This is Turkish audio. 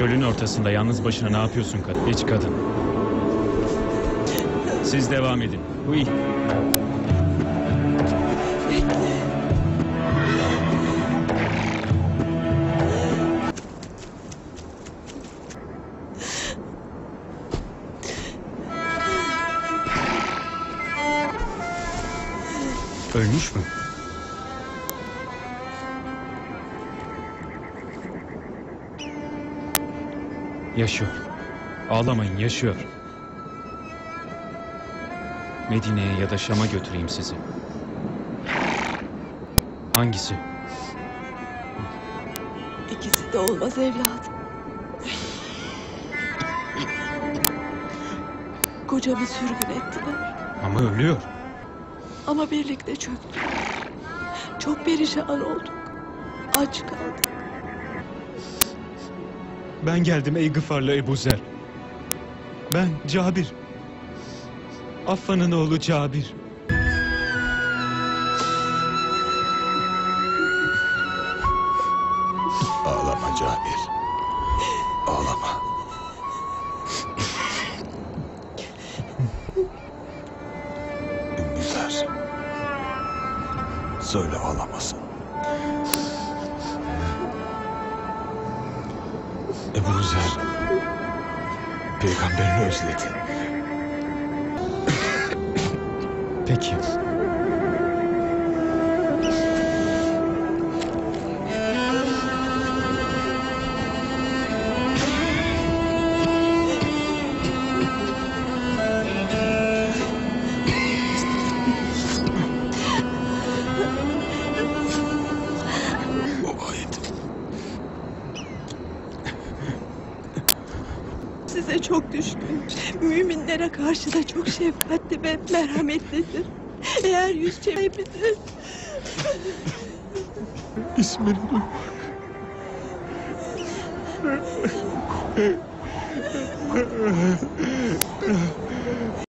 Çölün ortasında yalnız başına ne yapıyorsun kadın? Geç kadın. Siz devam edin. Huy. Ölmüş mü? Yaşıyor. Ağlamayın, yaşıyor. Medine'ye ya da Şam'a götüreyim sizi. Hangisi? İkisi de olmaz evladım. Kocamı sürgün ettiler. Ama ölüyor. Ama birlikte çöktük. Çok perişan olduk. Aç kaldık. Ben geldim ey Gıfarlı Ebu Zer. Ben Cabir. Affan'ın oğlu Cabir. Ağlama Cabir. Ağlama. Ümmüzer. Söyle ağlamasın. Ebu Zer. Peygamberini özledi. Size çok düşkün. Müminlere karşı da çok şefkatli ve merhametlidir. Eğer yüz çevirebilir. İsmini duy.